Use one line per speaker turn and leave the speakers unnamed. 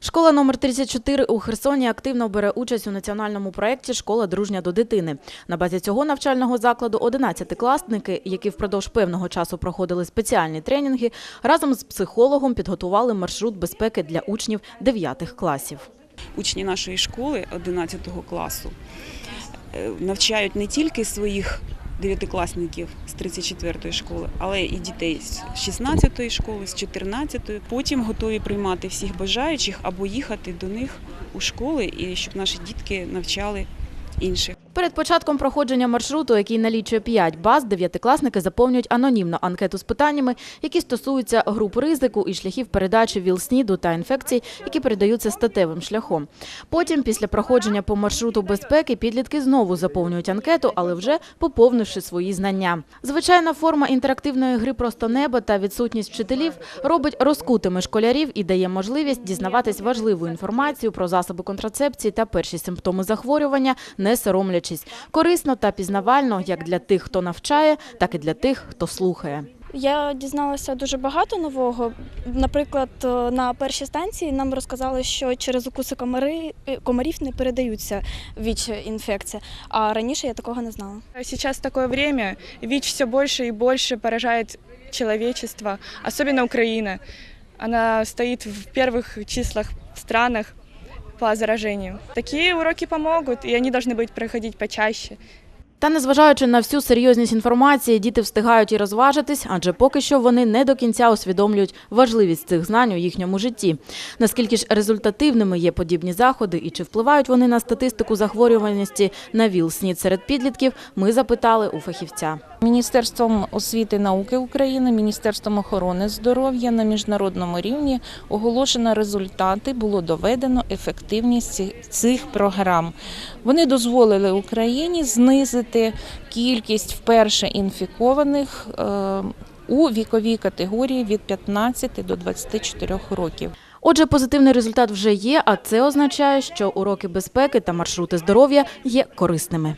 Школа номер 34 у Херсоні активно бере участь у національному проєкті Школа дружня до дитини. На базі цього навчального закладу 11-класники, які впродовж певного часу проходили спеціальні тренінги, разом з психологом підготували маршрут безпеки для учнів 9 класів.
учні нашої школи 11 класу е, навчають не тільки своїх дев'ятикласників з 34-ї школи, але і дітей з 16-ї школи, з 14-ї. Потім готові приймати всіх бажаючих або їхати до них у школи, і щоб наші дітки навчали інших.
Перед початком проходження маршруту, який налічує 5 баз, дев'ятикласники заповнюють анонімно анкету з питаннями, які стосуються груп ризику і шляхів передачі ВІЛ-СНІДу та інфекцій, які передаються статевим шляхом. Потім, після проходження по маршруту безпеки, підлітки знову заповнюють анкету, але вже поповнивши свої знання. Звичайна форма інтерактивної гри «Просто небо» та відсутність вчителів робить розкутими школярів і дає можливість дізнаватись важливу інформацію про засоби контрацепції та перші симптоми захворювання, не соромлячись. Корисно та пізнавально як для тих, хто навчає, так і для тих, хто слухає.
Я дізналася дуже багато нового. Наприклад, е, на першій станції нам розказали, що через укуси комари, е, комарів не передаються ВІЧ-інфекція, а раніше я такого не знала.
Сейчас такое время, ВИЧ все больше и больше поражает человечество, особенно Украина. Она стоит в первых числах в странах по заражению. Такие уроки помогут, и они должны быть проходить почаще.
Та незважаючи на всю серйозність інформації, діти встигають і розважитись, адже поки що вони не до кінця усвідомлюють важливість цих знань у їхньому житті. Наскільки ж результативними є подібні заходи і чи впливають вони на статистику захворюваності на ВІЛ-СНІД серед підлітків, ми запитали у фахівця.
Міністерством освіти і науки України, Міністерством охорони здоров'я на міжнародному рівні оголошено результати, було доведено ефективність цих програм. Вони дозволили Україні знизити кількість вперше інфікованих е, у віковій категорії від 15 до 24 років.
Отже, позитивний результат вже є, а це означає, що уроки безпеки та маршрути здоров'я є корисними.